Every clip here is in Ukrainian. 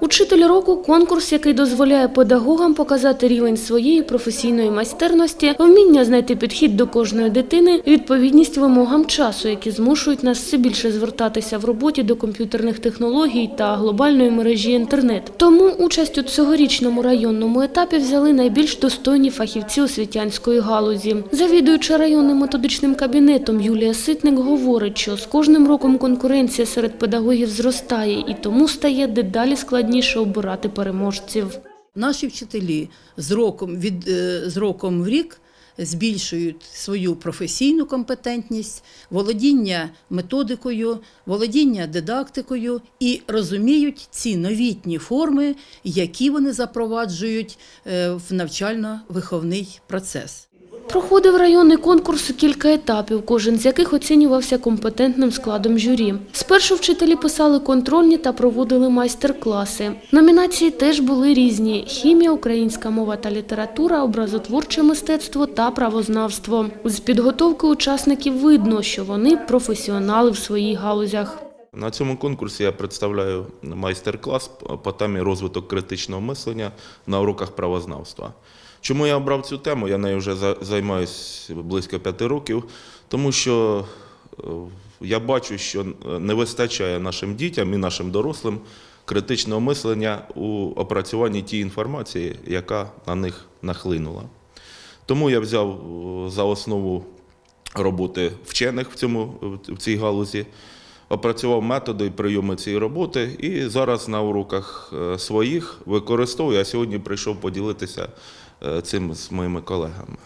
Учитель року конкурс, який дозволяє педагогам показати рівень своєї професійної майстерності, вміння знайти підхід до кожної дитини, відповідність вимогам часу, які змушують нас все більше звертатися в роботі до комп'ютерних технологій та глобальної мережі інтернет. Тому участь у цьогорічному районному етапі взяли найбільш достойні фахівці освітянської галузі. Завідуюча районним методичним кабінетом Юлія Ситник говорить, що з кожним роком конкуренція серед педагогів зростає і тому стає дедалі складніше обирати переможців. Наші вчителі з роком, від, е, з роком в рік збільшують свою професійну компетентність, володіння методикою, володіння дидактикою і розуміють ці новітні форми, які вони запроваджують е, в навчально-виховний процес. Проходив районний конкурс у кілька етапів, кожен з яких оцінювався компетентним складом журі. Спершу вчителі писали контрольні та проводили майстер-класи. Номінації теж були різні: хімія, українська мова та література, образотворче мистецтво та правознавство. З підготовки учасників видно, що вони професіонали в своїх галузях. На цьому конкурсі я представляю майстер-клас по темі розвиток критичного мислення на уроках правознавства. Чому я обрав цю тему? Я нею вже займаюся близько п'яти років, тому що е, я бачу, що не вистачає нашим дітям і нашим дорослим критичного мислення у опрацюванні тієї інформації, яка на них нахлинула. Тому я взяв е, за основу роботи вчених в, цьому, в цій галузі, опрацював методи і прийоми цієї роботи, і зараз на уроках е, своїх використовую. А сьогодні прийшов поділитися е, цим з моїми колегами.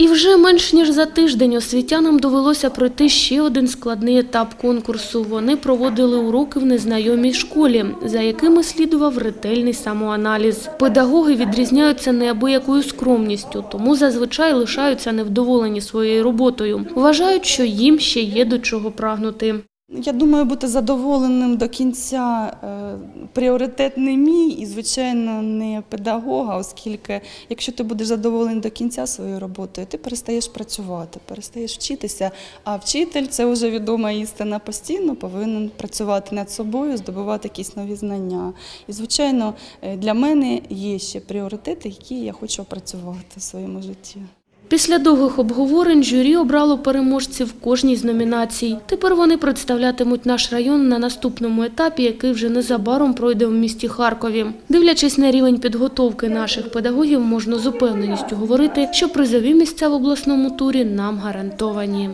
І вже менш ніж за тиждень освітянам довелося пройти ще один складний етап конкурсу. Вони проводили уроки в незнайомій школі, за якими слідував ретельний самоаналіз. Педагоги відрізняються неабиякою скромністю, тому зазвичай лишаються невдоволені своєю роботою. Вважають, що їм ще є до чого прагнути. Я думаю, бути задоволеним до кінця е, пріоритет не мій і, звичайно, не педагога, оскільки якщо ти будеш задоволений до кінця своєю роботою, ти перестаєш працювати, перестаєш вчитися. А вчитель це вже відома істина постійно, повинен працювати над собою, здобувати якісь нові знання. І, звичайно, е, для мене є ще пріоритети, які я хочу опрацювати в своєму житті. Після довгих обговорень журі обрало переможців кожній з номінацій. Тепер вони представлятимуть наш район на наступному етапі, який вже незабаром пройде в місті Харкові. Дивлячись на рівень підготовки наших педагогів, можна з упевненістю говорити, що призові місця в обласному турі нам гарантовані.